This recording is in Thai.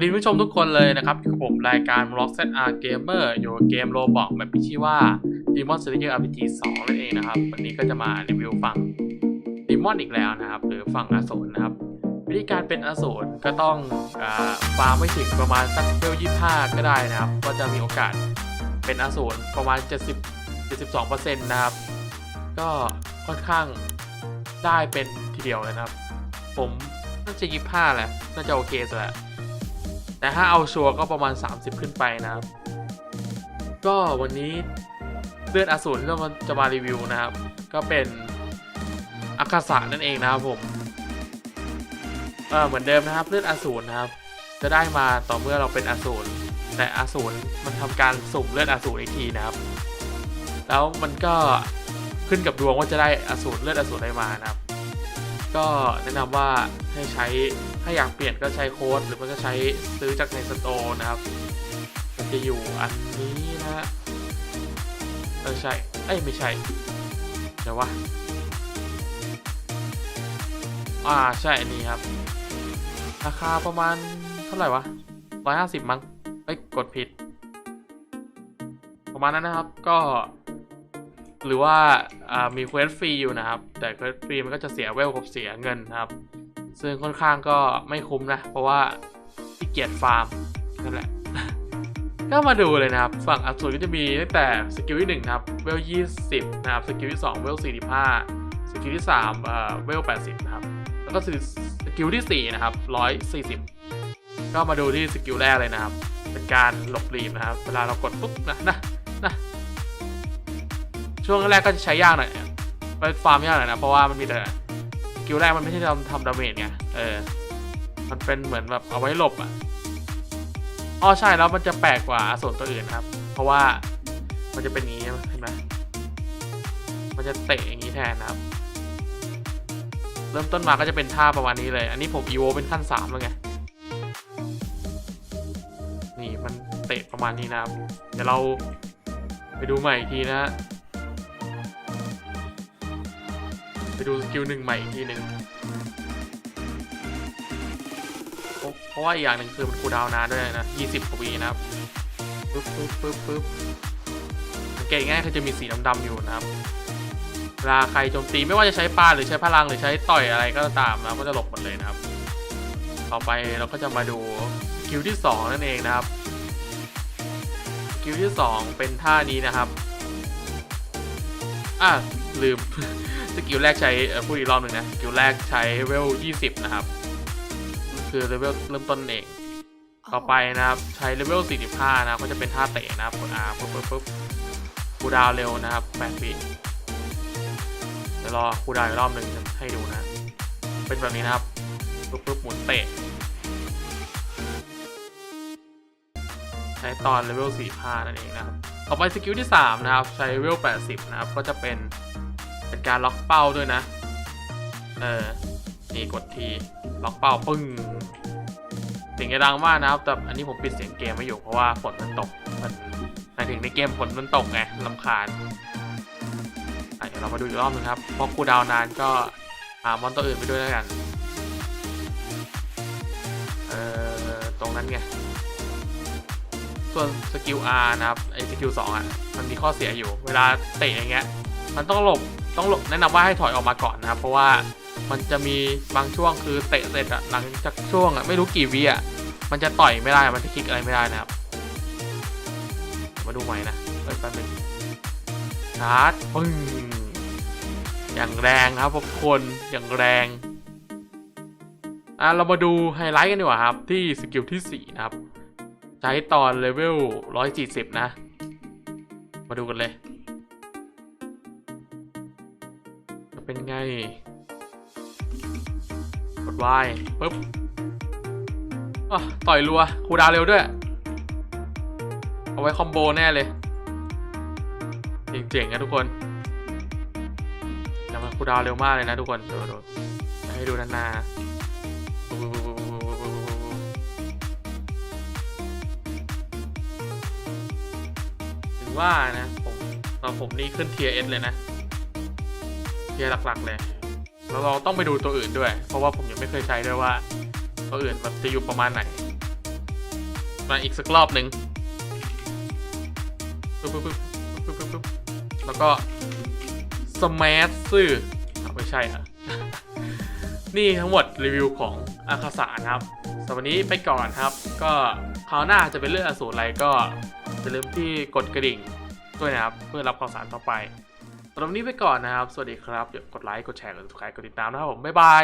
วัสดีผู้ชมทุกคนเลยนะครับอยู่กับผมรายการ Rock Set R Gamer อยู่เกมโรบอกแบบที่ชื่อว่า Demon Slayer RPG 2 นั่นเองนะครับ วันนี้ก็จะมารีวิวฝั่ง Demon อีกแล้วนะครับ หรือฝั่งอสูรนะครับ วิธีการเป็นอสูรก็ต้องอฟาร์มไม่ถึงประมาณสักเลเวล25ก็ได้นะครับ ก็จะมีโอกาสเป็นอสูรประมาณ 70 72%นะครับ ก็ค่อนข้างได้เป็นทีเดียวเลยนะครับ ผมน่าจะยี่ห้าแหละน่าจะโอเคสุดแหละ แต่ถ้าเอาชัวร์ก็ประมาณ 30 ขึ้นไปนะครับ ก็วันนี้เลือดอสูรที่เราจะมารีวิวนะครับ ก็เป็นอาคาสะนั่นเองนะครับผมเออเหมือนเดิมนะครับเลือดอสูรนะครับ จะได้มาต่อเมื่อเราเป็นอสูรแต่อสูรมันทำการสุ่มเลือดอสูรอีกทีนะครับ แล้วมันก็ขึ้นกับดวงว่าจะได้อสูรเลือดอสูรอะไรมานะครับ ก็แนะนำว่าให้ใช้าอยากเปลี่ยนก็ใช้โค้ดหรือมันก็ใช้ซื้อจากในสโตร์นะครับมันจะอยู่อันนี้นะฮะเออใช่เอ้ยไม่ใช่เดี๋ยววะอ่าใช่อันนี้ครับ ราคาประมาณเท่าไหร่วะร้อยห้าสิบมั้งเอ้ยกดผิด ประมาณนั้นนะครับก็ หรือว่ามีเควสฟรีอยู่นะครับ แต่เควสฟรีมันก็จะเสียเวลกับเสียเงินนะครับ ซึ่งค่อนข้างก็ไม่คุ้มนะ เพราะว่าที่เกียจฟาร์มนั่นแหละ ก็มาดูเลยนะครับ ฝั่งอัพสูตรก็จะมีตั้งแต่สกิลที่1นะครับเวล20 นะครับ สกิลที่ 2 เวล 45 สกิลที่3เอ่อเวล 80 นะครับ แล้วก็สกิลที่ 4 นะครับ 140 ก็มาดูที่สกิลแรกเลยนะครับ เป็นการหลบหลีมนะครับ เวลาเรากดปุ๊บนะนะนะช่วงแรกก็จะใช้ยากหน่อยไปฟาร์มยากหน่อยนะ เพราะว่ามันมีแต่ กิลแรกมันไม่ใช่ทำทำดาเมจไง เออ มันเป็นเหมือนแบบเอาไว้หลบอะ อ๋อใช่แล้วมันจะแปลกกว่าส่วนตัวอื่นนะครับ เพราะว่ามันจะเป็นอย่างนี้เห็นไหมมันจะเตะอย่างนี้แทนนะครับ เริ่มต้นมาก็จะเป็นท่าประมาณนี้เลย อันนี้ผมอีโวเป็นขั้นสามแล้วไง นี่มันเตะประมาณนี้นะครับ เดี๋ยวเราไปดูใหม่อีกทีนะฮะ ไปดูสกิลหนึ่งใหม่อีกทีหนึ่งเพราะว่าอีกอย่างหนึ่งคือมันคูดาวนานด้วยนะ20กว่าวินะครับปึ๊บปึ๊บปึ๊บปึ๊บสังเกตง่ายคือจะมีสีดำๆอยู่นะครับเวลาใครโจมตีไม่ว่าจะใช้ปาหรือใช้พลังหรือใช้ต่อยอะไรก็ตามนะก็จะหลบหมดเลยนะครับ ต่อไปเราก็จะมาดูสกิลที่ 2 นั่นเองนะครับสกิลที่ 2 เป็นท่านี้นะครับ อะลืม สกิลแรกใช้พูดอีกรอบหนึ่งนะ สกิลแรกใช้เวล 20 นะครับ คือเลเวลเริ่มต้นเอง ต่อไปนะครับ ใช้เลเวล 45 นะก็จะเป็นท่าเตะนะครับกด R ปุ๊บปุ๊บปุ๊บคูดาวเร็วนะครับ8วิเดี๋ยวรอคูดาวอีกรอบหนึ่งให้ดูนะ เป็นแบบนี้นะครับปุ๊บปุ๊บหมุนเตะใช้ตอนเลเวล45 นั่นเองนะครับ ต่อไปสกิลที่ 3 นะครับ ใช้เลเวล 80 นะครับ ก็จะเป็น การล็อกเป้าด้วยนะ เออ นี่กดที ล็อกเป้าปึ้งเสียงจะดังมากนะครับ แต่อันนี้ผมปิดเสียงเกมไม่อยู่เพราะว่าฝนมันตก มันหมายถึงในเกมฝนมันตกไงลำคาญเดี๋ยวเรามาดูอีกรอบนึงครับพอคูดาวน์นานก็หามอนตัวอื่นไปด้วยแล้วกัน เออตรงนั้นไง ส่วนสกิล R นะครับ ไอ้สกิล2อะ มันมีข้อเสียอยู่ เวลาเตะอย่างเงี้ย มันต้องหลบ ต้องแนะนำว่าให้ถอยออกมาก่อนนะครับ เพราะว่ามันจะมีบางช่วงคือเตะเสร็จอะหลังจากช่วงอะไม่รู้กี่วิอะมันจะต่อยไม่ได้มันจะคลิกอะไรไม่ได้นะครับ มาดูใหม่นะเปิดแป๊บนึงชาร์จปึ้งอย่างแรงครับทุกคนอย่างแรงอะเรามาดูไฮไลท์กันดีกว่าครับ ที่สกิลที่ 4 นะครับ ใช้ตอนเลเวล140 นะ มาดูกันเลย จะเป็นไง กด Y ปึ๊บอต่อยรัว คูดาวเร็วด้วย เอาไว้คอมโบแน่เลย เจ๋งๆนะทุกคนแต่มันคูดาวเร็วมากเลยนะทุกคนดูดูให้ดูนานๆถึงว่านะ ผมตอนผมนี่ขึ้นเทียเอสเลยนะ ทียหลักๆเลยแล้วเราต้องไปดูตัวอื่นด้วย เพราะว่าผมยังไม่เคยใช้ด้วยว่าตัวอื่นมันจะอยู่ประมาณไหน มาอีกสักรอบหนึ่งปึ๊บปึ๊บปึ๊บปึ๊บปึ๊บแล้วก็สมาร์ทซื่อไม่ใช่อะ นี่ทั้งหมดรีวิวของอาคาสานะครับสำหรับวันนี้ไปก่อนครับ ก็คราวหน้าจะเป็นเรื่องอสูรอะไรก็อย่าลืมที่กดกระดิ่งด้วยนะครับ เพื่อรับข่าวสารต่อไปำหรับนนี้ไปก่อนนะครับ สวัสดีครับอย่ากดไลค์ กดแชร์ กดติดตามนะครับผม บ๊ายบาย